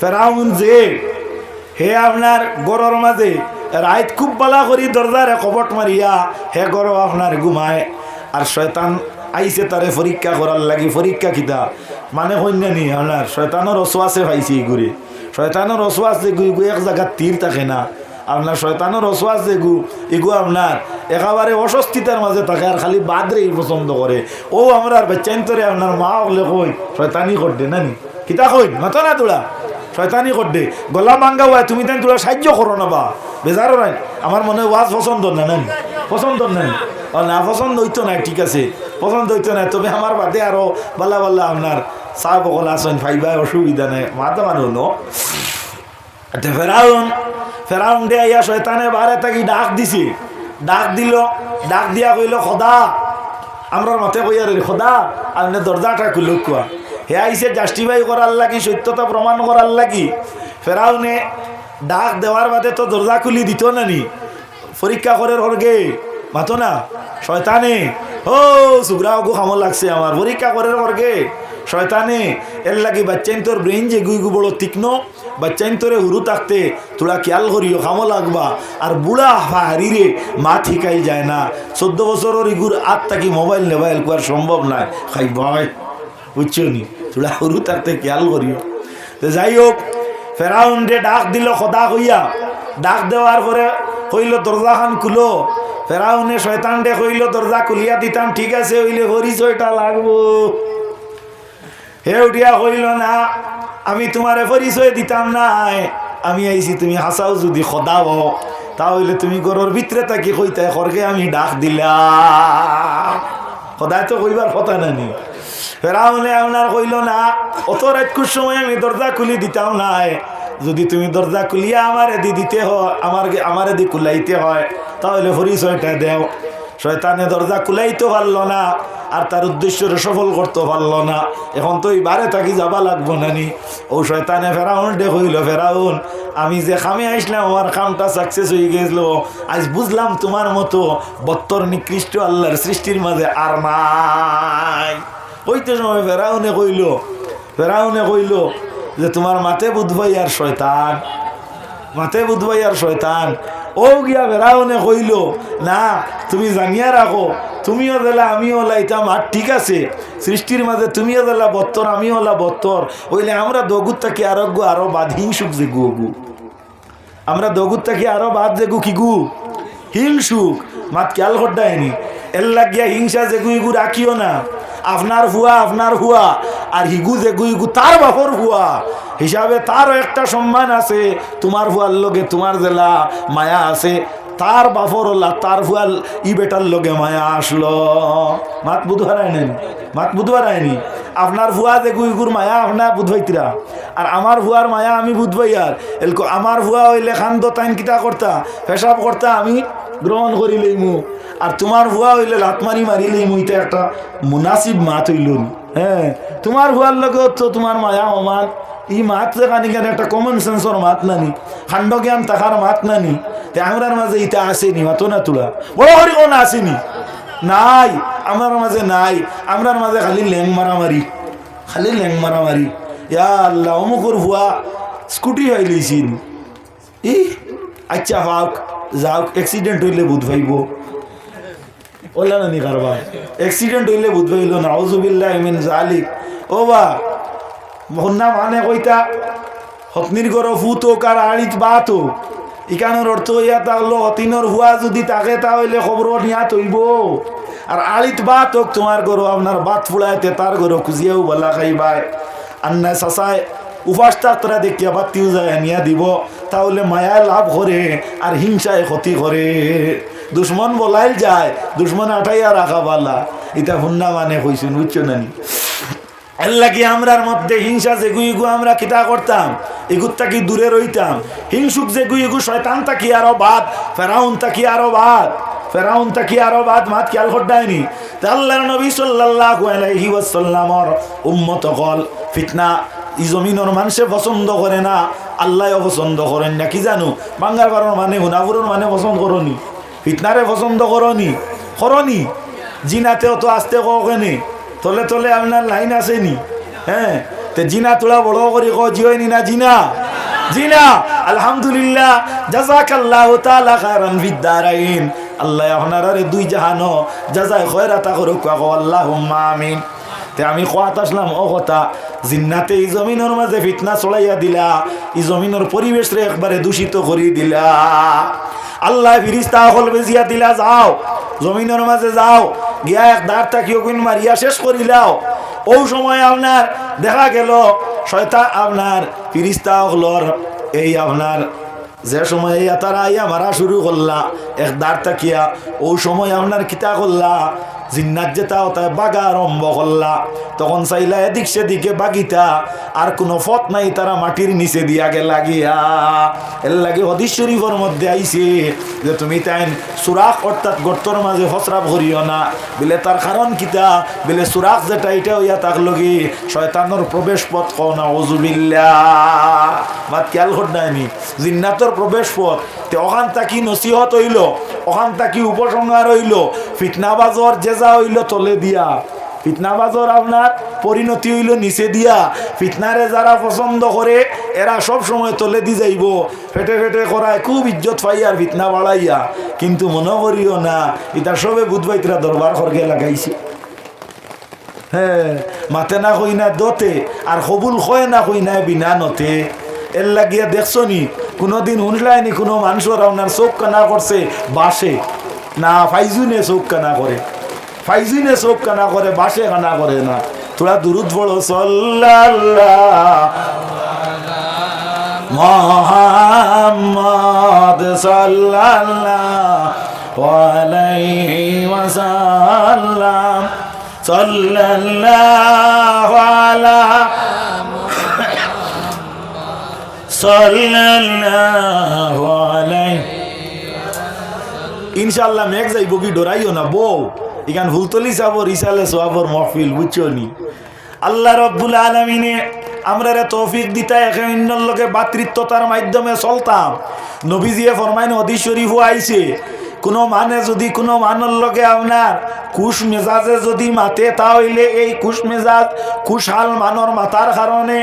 ফেরাউন যে, হে আপনার গরর মাঝে রাইত খুব বালা করি দরজারে কপট মারিয়া হে গর আপনার ঘুমায়। আর শয়তান আইছে তারে পরীক্ষা করার লাগি পরীক্ষা কিতা? মানে কন্যা নি আপনার শয়তানের রসোয়াশে পাইছে ঘুরে শয়তানের রসোয়াশে গু এক জায়গার তীর থাকে না। আপনার শয়তানের রসোয়াশ যেগু এগু আপনার একেবারে অস্বস্তিতার মাঝে থাকে আর খালি বাদরেই পছন্দ করে ও আমরা বেচাইন্তরে আপনার মা হলে কই শয়তানি করতে নানি। কিতা কই মাতো না তোরা শয়তানি করতে গলা মাঙ্গা হয়, তুমি তাই তোরা সাহায্য করো না বা। বেজারও নাই। আমার মনে হয় ওয়াজ পছন্দ না, নানি। পছন্দ ও না, পছন্দ হইতো না, ঠিক আছে। পছন্দ হইতো না, তবে আমার বাদে আরও বাল্লা বাল্লা আপনার চা বকল আসেন ফাইবা অসুবিধা নেই। মাথা মানুষ, ন? ফেরাউন ফেরাউন দে ইয়া শয়তানে বারে তাকি ডাক দিছে। ডাক দিল, ডাক দিয়া কইল, খোদা। আমরার মাথে কইয়া রে খোদা। আপনি দরজাটা খুলুক কোয়া হে আইসে জাস্টিফাই করার লাগি, সত্যতা প্রমাণ করার লাগি। ফেরাউনে ডাক দেওয়ার বাদে তো দরজা খুলি দিত না নি? পরীক্ষা করে হরগে মাতো না? শয়তানে, ও সুগ্রাহ গো খামো লাগছে আমার। পরীক্ষা করে হরগে শয়তানে, এর লাগি বাচ্চাইন তোর ব্রেইন যে গুই গু বড় তীক্ষ্ণ, বাচ্চাইন তোরে হুরু থাকতে তোরা খেয়াল করিও, খামো লাগবা। আর বুড়া হারিরে মা ঠিকাই যায় না। চোদ্দ বছরের ইগুর আত থাকি মোবাইল নেবাইল করার সম্ভব নাই? খাই ভয় বুঝছ নি? তোরা হুরু থাকতে খেয়াল করিও তো যাই হোক ফেরাউন রে ডাক দিল খদা কইয়া। ডাক দেওয়ার পরে কইল দরজা খান খুলো। ফেরাউনে শয়তান ডে কইল দরজা খুলিয়া দিতাম ঠিক আছে হইলে পরিচয়টা লাগবো। হে উঠিয়া কইল, না, আমি তোমারে পরিচয় দিতাম নাই। আমি আইছি তুমি হাসাও যদি সদাও। তাহলে তুমি ঘরের ভিতরে থাকি কইতে খরকে আমি ডাক দিলাম সদায় তো কইবার কথা নানি ফেরাউনে আপনার কইল না, অত রাতকুর সময় আমি দরজা খুলি দিতাম নাই। যদি তুমি দরজা খুলিয়া আমার এদি দিতে হয় আমার আমার এদি কুলাইতে হয়, তাহলে পরিচয়টা দেও। শয়তানে দরজা কুলাইতে পারল না, আর তার উদ্দেশ্যরে সফল করতে পারল না। এখন তো এই বারে থাকি যাবা লাগবো নানি। ও শয়তানে ফেরাউন ডে হইল ফেরাউন, আমি যে খামে আসলাম আমার কামটা সাকসেস হয়ে গেছিল। আজ বুঝলাম তোমার মতো বত্তর নিকৃষ্ট আল্লাহর সৃষ্টির মাঝে আর নাই। ওইতে সময় ফেরাউনে কইল ফেরাউনে কইল যে, তোমার মাতে বুধবাই আর শয়তান, মাতে বুধবাই আর শয়তান ও গিয়া বেড়াওনে কইল না, তুমি জানিয়া রাখো, তুমিও দেলা আমিও ওলা লাইতাম আর ঠিক আছে। সৃষ্টির মাঝে তুমিও দেলা বত্তর, আমিও হলা বত্তর। ওইলে আমরা দগুর থাকি আরোগ্য আরও বাদ হিংসুক যে গু? গু আমরা দগুর থাকি আরও বাদ যে গু কি গু? হিংসুক, মাত খেয়াল করডায়নি এর লাগিয়া হিংসা যে গু, রাখিও না। আপনার হুয়া আপনার হুয়া আর হিগু যে গু ইগু তার বাপর হুয়া হিসাবে তারও একটা সম্মান আছে। তোমার হুয়ার লগে তোমার জেলা মায়া আছে। তার বাপর হল্লা তার ফুয়াল ই বেটার লগে মায়া আসলো। মাত বুধ হারায়নি, মাত বুধ হারায়নি। আপনার ফুয়া যে গুইগুর মায়া আপনার বুধ হইতিরা আর আমার ফুয়ার মায়া আমি বুধ আর আমার ফুয়া হইলে খান্দ তাইন কিতা করতা পেশাব করতা আমি গ্রহণ করিলেই মু আর তোমার ফুয়া হইলে লাত মারি মারিলেই মু এটা একটা মুনাসিব মাত হইল হ্যাঁ তোমার ফুয়ার লগে তো তোমার মায়া অমান। ই মাত কানি কেন, একটা কমন সেন্সর মাত নানি। খান্ড জ্ঞান তাহার মাত নানি। তে আমরার মাঝে ইটা আসেনি মাতো না তোলা। বড় হরি কোন আসেনি নাই আমার মাঝে নাই। আমরার মাঝে খালি ল্যাং মারামারি খালি ল্যাং মারামারি ইয়া আল্লাহ অমুকর হুয়া স্কুটি হয়ে লইছিন ই আচ্ছা হাওক। যাওক এক্সিডেন্ট হইলে বুধ ভাইব ওলা নানি কারবা এক্সিডেন্ট হইলে বুধ ভাইল না আউজুবিল্লাহ মিন জালিক ও বা, মহন্না মানে কইতা হতনির গর ফুত হোক আর আড়িত বাত। হোক ইকানোর অর্থ ইয়া তাহলে অতিনর হুয়া যদি তাকে তাহলে খবর নিয়া তৈব আর আড়িত বাত হোক তোমার গরো, আপনার বাত ফুলাইতে তার গরো খুঁজিয়াও বলা খাইবাই আন্না চাচায় উপাস তারা দেখিয়া বাতিও যায় নিয়া দিব। তাহলে মায়া লাভ করে আর হিংসায় ক্ষতি করে। দুশ্মন বলাই যায়, দুশ্মন আঠাইয়া রাখা বালা। এটা হুন্না মানে কইছেন, বুঝছ নানি? আল্লাহ কি আমরার মধ্যে হিংসা যে গুইগু আমরা কিতা করতাম এগুর তাকি দূরে রইতাম। হিংসুক যে গুইগু শয়তান তাকি আরও বাদ, ফেরাউন তাকি আরও বাদ। ফেরাউন তাকি আরও বাদ, মাত খেয়াল করডায়নি তা আল্লাহর নবী সাল্লাল্লাহু আলাইহি ওয়াসাল্লামর উম্মত কল ফিতনা। ই জমিনের মানুষে পছন্দ করে না, আল্লাহও পছন্দ করেন না, কি জানো? বাঙ্গার বারোর মানে হুনাপুরের মানে পছন্দ করনি, ফিতনারে পছন্দ করনি করনি। জিনাতেও তো আসতে কেনে? তলে তলে আপনার লাইন আসেনি হ্যাঁ? তে জিনা তোলা বড় করি ক জিওনি না জিনা? জিনা? আলহামদুলিল্লাহ জাজাকাল্লাহু তাআলা খায়রান ফিদ দারাইন। আল্লাহ আপনারে দুই জাহানো জাজাই খয়রাতা করুক কও, আল্লাহুম্মা আমিন। তে আমি কোয়াত আসলাম, ও কথা, জিন্নাতে এই জমিনের মাঝে ফিতনা চড়াইয়া দিলা, এই জমিনের পরিবেশ রে একবারে দূষিত করি দিলা। আল্লাহ ফিরিস্তা হল বেজিয়া দিলা, যাও, জমিনের মাঝে যাও, গিয়া এক দাঁড় থাকিও কোন মারিয়া শেষ করিলাও ও সময় আপনার, দেখা গেল শয়তা আপনার, ফিরিস্তা হলর, এই আপনার, যে সময় তারা আইয়া মারা শুরু করলা, এক দাঁড় তাকিয়া, ও সময় আপনার কিতা করলা জিন্নাত যেটা ওটায় বাগা আরম্ভ করলা। তখন চাইলা এদিক সেদিকে বাগিতা, আর কোনো ফত নাই তারা মাটির নিচে দিয়া গেলা গিয়া এর লাগে হদিস মধ্যে আইছে যে তুমি তাই সুরাখ অর্থাৎ গর্তর মাঝে ফসরাপ করিও না। বলে তার কারণ কিতা বলে সুরাখ যেটা, এটা হইয়া তাক লগি শয়তানোর প্রবেশ পথ কও না ওজুবিল্লা মাত খেয়াল করনাইনি জিন্নাতর প্রবেশ পথ, তে ওখান তাকি নসিহত হইল? ওখান তাকি উপসংহার হইল ফিতনাবাজর জেজা হইল তলে দিয়া। ফিতনাবাজর আপনার পরিণতি হইল নিচে দিয়া। ফিতনারে যারা পছন্দ করে, এরা সব সময় তলে দি যাইব। ফেটে ফেটে করায় খুব ইজ্জত পাই আর ফিতনা বাড়াইয়া। কিন্তু মনে করিও না এটা সবে বুধবাইতরা দরবার খরগে লাগাইছে। হ্যাঁ মাতে না কই না দতে, আর কবুল কয় না কই না বিনা নতে। এর লাগিয়া দেখছ নি কোনোদিন শুনলাইনি কোনো মানুষের আপনার চোখ কানা করছে, বাসে। না, ফাইজুনে চোখ কানা করে। ফাইজুনে চোখ কানা করে, বাসে কানা করে না। তোরা দূরত বড় সাল্লাল্লাহ। আলাইহি ওয়াসাল্লাম। সাল্লাল্লাহু আলাইহি ইনশাআল্লাহ মেঘ যাইব কি ডরাইও না, বউ। ইখান ফুলতলি চাব রিসালে সোয়াবর, মহফিল, বুঝছ নি? আল্লাহ রব্বুল আলমিনে আমরা রে তৌফিক দিতা, একে অন্যর লগে বাতৃত্বতার মাধ্যমে চলতাম। নবীজিয়ে ফরমাইন শরীফ আইছে, কোনো মানে যদি কোনো মানের লোকে আপনার কুশ মেজাজে যদি মাতে, তাহলে এই কুশ মেজাজ কুশাল মানর মাতার কারণে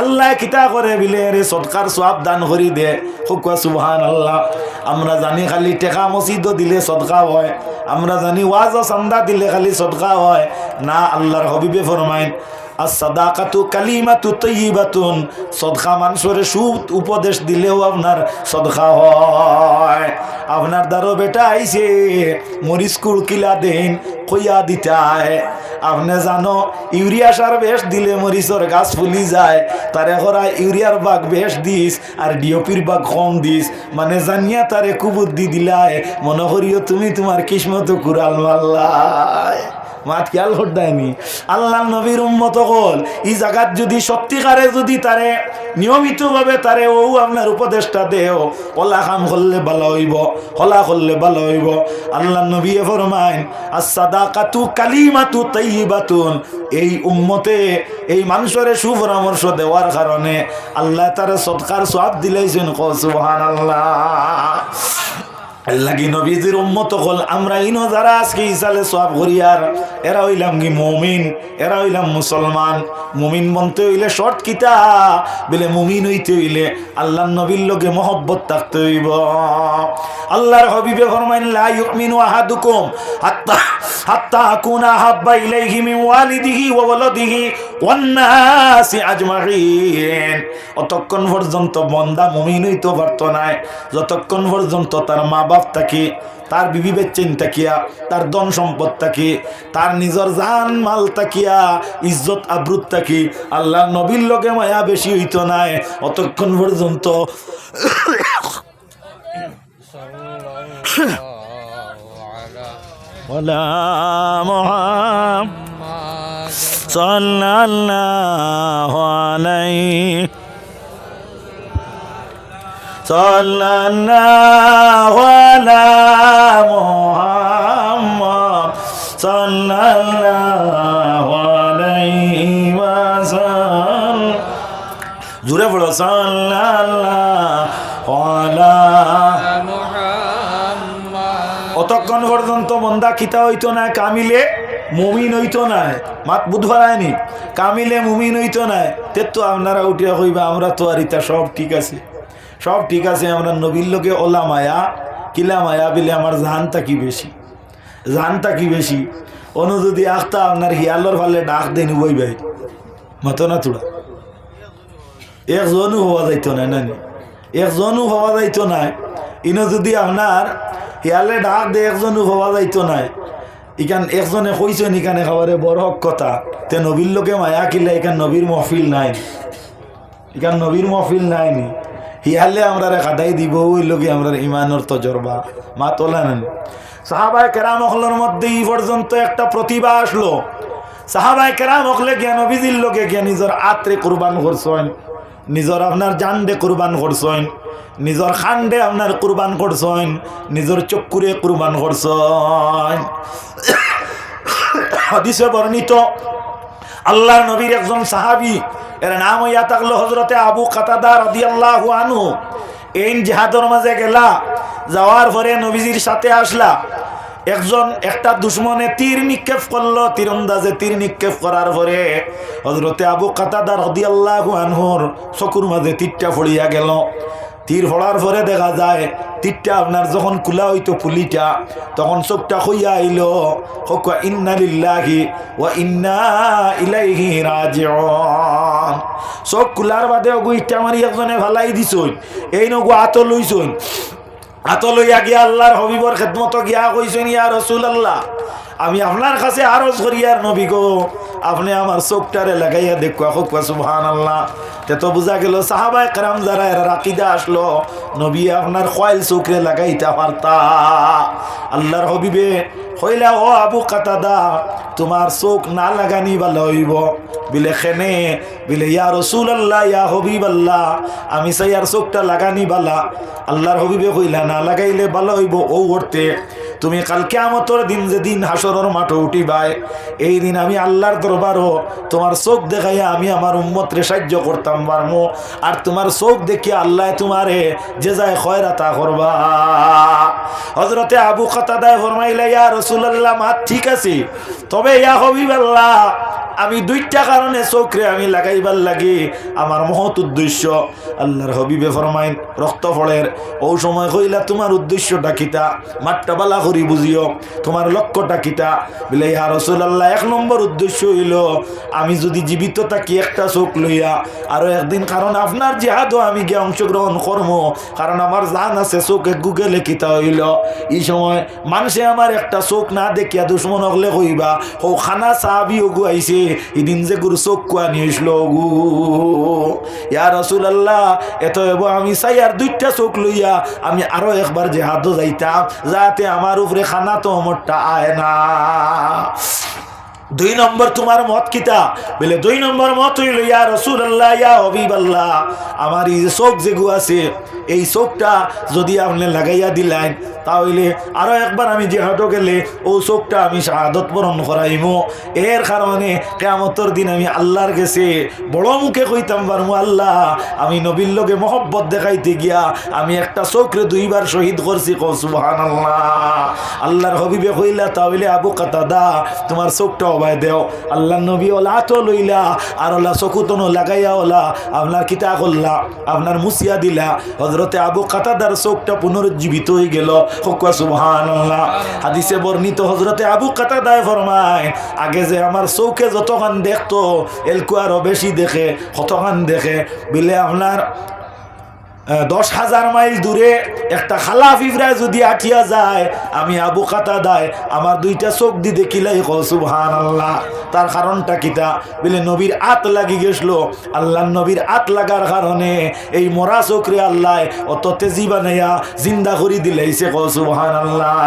আল্লাহ কিতা করে বিলে? রে সৎকার সব দান করি দে। হুকা সুবহান আল্লাহ আমরা জানি খালি টেকা মসজিদ দিলে সদকা হয়। আমরা জানি ওয়াজ ও চান্দা দিলে খালি সদকা হয়। না আল্লাহর হবিবে ফরমাইন আর সাদাকাতু কালিমাতু তৈবাতুন সদকা মানুষের সুদ উপদেশ দিলেও আপনার সদকা হয়। আপনার দ্বারো বেটা আইছে, মরিচ কুড়কিলা দেন কইয়া দিতায়। আপনি জানো, ইউরিয়া সার বেশ দিলে মরিচর গাছ ফুলি যায়। তারে করা ইউরিয়ার বাগ বেশ দিস, আর ডিওপির বাঘ কম দিস। মানে জানিয়া তারে কুবুদ্ধি দিলায়, মনে করিও তুমি তোমার কিসমত কুড়াল মাল্লায়। মাত খেয়াল হড্ডায়নি আল্লাহ নবীর উম্মত হল, এই জায়গাত যদি সত্যিকারে যদি তারে নিয়মিতভাবে তারে ও আপনার উপদেশটা দেও কলা কাম করলে ভালো হইব, হলা করলে ভালো হইব। আল্লাহ নবী ফরমাইন আসাদাকাতু কালিমাতু তাইবাতুন এই উম্মতে এই মানুষের সুপরামর্শ দেওয়ার কারণে আল্লাহ তারে সৎকার সব দিলেছেন। ক সুবহানাল্লাহ। লাগি নবীজির উম্মত হল, আমরা ইনো যারা আজকে ইসালে সব করিয়ার এরা হইলাম কি মুমিন, এরা হইলাম মুসলমান। মুমিন বনতে হইলে শর্ট কিতা? বলে মুমিন হইতে হইলে আল্লাহ নবীর লোকে মহব্বত থাকতে হইব। আল্লাহর হবিবে ফরমাইন লা ইউমিনু আহাদুকুম হাত্তা হাত্তা আকুনা হাব্বা ইলাইহি মিন ওয়ালিদিহি ওয়া ওয়ালাদিহি ওয়ান নাসি আজমাইন। অতক্ষণ পর্যন্ত বন্দা মুমিন হইতে পারত নাই, যতক্ষণ পর্যন্ত তার মা বাপ থাকি, তার বিবি বেচেন তাকিয়া তার ধন সম্পদ থাকি, তার নিজের জান মাল তাকিয়া ইজ্জত আব্রুত থাকি। আল্লাহ নবীর লগে মায়া বেশি হইতো নাই, অতক্ষণ পর্যন্ত। ওলা মোহাম্মদ সাল্লাল্লাহু আলাইহি সাল্লাল্লাহু আলা মুহাম্মদ সাল্লাল্লাহু আলাইহি ওয়াসাল্লাম। জুড়ে পড়ো সাল্লাল্লাহু আলা অতক্ষণ পর্যন্ত বন্দা খিতা হইতো না, কামিলে মুমিন হইতো নাই মাত বুধবারায়নি কামিলে মুমিন হইতো নাই তে তো আপনারা উঠিয়া কইবা, আমরা তো আর ইতা সব ঠিক আছে। সব ঠিক আছে, আমরা নবীর লোকে ওলা মায়া কিলা মায়া বিলে আমার জানটা কি বেশি? জানটা কি বেশি? অনু যদি আখতা আপনার হিয়ালোর ফালে ডাক দেন বই ভাই। মতো না তোরা একজনও হওয়া যাইতো না নানি একজনও হওয়া যাইতো না। ইনো যদি আপনার হিয়ালে ডাক দে একজনও হওয়া যাইতো না। ইখান একজনে কইছেন, ইখানে খাবারে বড় হক কথা। তে নবীর লোকে মায়া কিলে এখান নবীর মহফিল নাই। ইখান নবীর মহফিল নাই। নি হিয়ালে আমরা কাদাই দিব, ওই লোকে আমরা ইমানের তজরবা। মা তোলা নেন। সাহাবায় কেরাম অখলের মধ্যে এই পর্যন্ত একটা প্রতিভা আসলো। সাহাবায় কেরাম অখলে গিয়া নবীজির লোকে গিয়া নিজের আত্রে কুরবান করছেন, নিজের আপনার জানডে কুরবান করছেন, নিজের খান্ডে আপনার কুরবান করছেন, নিজের চক্ষুরে কুরবান করছেন। হাদিসে বর্ণিত আল্লাহ নবীর একজন সাহাবি এর নাম হইয়া থাকল হজরতে আবু কাতাদা রদি আল্লাহ আনু এই জেহাদর মাঝে গেলা, যাওয়ার পরে নবীজির সাথে আসলা। একজন, একটা দুশ্মনে তীর নিক্ষেপ করল, তীরন্দাজে তীর নিক্ষেপ করার পরে হজরতে আবু কাতাদা হদিয়াল্লাহ আনহুর চকুর মাঝে তীরটা ফড়িয়া গেল। তীর ফড়ার পরে দেখা যায়, তীরটা আপনার যখন খোলা হইতো পুলিটা, তখন চোখটা হইয়া আইল হকুয়া ইন্না লিল্লাহি ওয়া ইন্না ইলাইহি রাজিউন। চোখ খোলার বাদে ওগু ইটা মারি একজনে ভালাই দিছই এই নগু আত লইছই আত লইয়া গিয়া আল্লাহর হবিবর খেদমত গিয়া কইছেন, ইয়া রসুল আল্লাহ আমি আপনার কাছে আরজ করি আর নবী গো, আপনি আমার চোখটারে লাগাইয়া দেখুয়া হোক সুবহান আল্লাহ তে তো বোঝা গেল, সাহাবায় কারাম যারা, এরা রাকিদা আসলো, নবী, আপনার খয়েল চোখরে লাগাইতে পারতা। আল্লাহর হবিবে হইলা, ও আবু কাতাদা, তোমার চোখ না লাগানি ভালো হইব। বিলে, খেনে। বিলে, ইয়া রসুল আল্লাহ ইয়া হবিব আল্লাহ আমি চাই আর চোখটা লাগানি বালা আল্লাহর হবিবে কইলা, না লাগাইলে ভালো হইব। ও উঠতে তুমি কালকে আমতর দিন যে দিন হাসরের মাঠে উঠিবাই, এই দিন আমি আল্লাহর দরবারও তোমার চোখ দেখাইয়া আমি আমার উম্মতরে সাহায্য করতাম পারমো আর তোমার চোখ দেখি আল্লাহ তোমারে যে যায় খয়রাতা করবা। হজরতে আবু কথাদায় ফরমাইলে, ইয়া রসুল্লাহ মা ঠিক আছে? তবে ইয়া আল্লাহ আমি দুইটা কারণে চোখরে আমি লাগাইবার লাগে। আমার মহৎ উদ্দেশ্য, আল্লাহর হবিবে ফরমাইন, রক্ত ফলের। ও সময় কইলা তোমার উদ্দেশ্যটা কিতা? মাঠটা বালা করি বুঝিও, তোমার লক্ষ্যটা কিতা? বলে, ইয়া রসুল আল্লাহ এক নম্বর উদ্দেশ্য হইল, আমি যদি জীবিত থাকি একটা চোখ লইয়া, আরও একদিন, কারণ আপনার জিহাদও আমি গিয়ে অংশগ্রহণ করব, কারণ আমার জান আছে চোখে গুগলে কিতা হইল। এই সময় মানুষে আমার একটা চোখ না দেখিয়া দুশ্মন হলে কইবা ও খানা সাহাবি ওগু এদিন যে গুরু চোখ কুয়া এসলো গু। ইয়া রসুল আল্লাহ এত এব আমি চাই আর দুইটা চোখ লইয়া আমি আরও একবার যে হাত যাইতাম, যাতে আমার উপরে খানা তো মোটটা আয় না। দুই নম্বর তোমার মত কিতা? বলে, দুই নম্বর মত হইল, ইয়া রসুল আল্লাহ ইয়া হবিব আল্লাহ আমার এই চোখ যেগু আছে, এই চোখটা যদি আপনি লাগাইয়া দিলেন, তাহলে আরও একবার আমি যে জেহাদ গেলে, ও চোখটা আমি শাহাদত বরণ করাইমো। এর কারণে কেমতর দিন আমি আল্লাহর গেছে বড় মুখে কইতাম পারমু আল্লাহ, আমি নবীর লোকে মহব্বত দেখাইতে গিয়া, আমি একটা চোখরে দুইবার শহীদ করছি কসুবাহান আল্লাহ আল্লাহর হবিবে কইলা, তাহলে আবু কাতাদা, তোমার চোখটা অবায় দেও, আল্লাহ নবী ওলা তো লইলা, আর ওলা চকুতনো লাগাইয়া ওলা, আপনার কিতা করলা, আপনার মুসিয়া দিলা। হজরতে আবু কাতাদার চোখটা পুনরুজ্জীবিত হয়ে গেল। হকুয়া সুবহান হাদিসে বর্ণিত হজরতে আবু কাতাদায় ফরমায়, আগে যে আমার চৌকে যতখান দেখতো এলকু আরও বেশি দেখে, কতখান দেখে, বিলে আপনার দশ হাজার মাইল দূরে একটা খালা ফিফরা যদি আঠিয়া যায়, আমি আবু কাতা দায় আমার দুইটা চোখ দি দেখিলাই সুবহান আল্লাহ তার কারণটা কিতা বলে, নবীর আত লাগি গেছিল। আল্লাহ নবীর আত লাগার কারণে এই মরা চোখরে আল্লাহ অত তেজি বানাইয়া জিন্দা করি দিলাইছে সুবহান আল্লাহ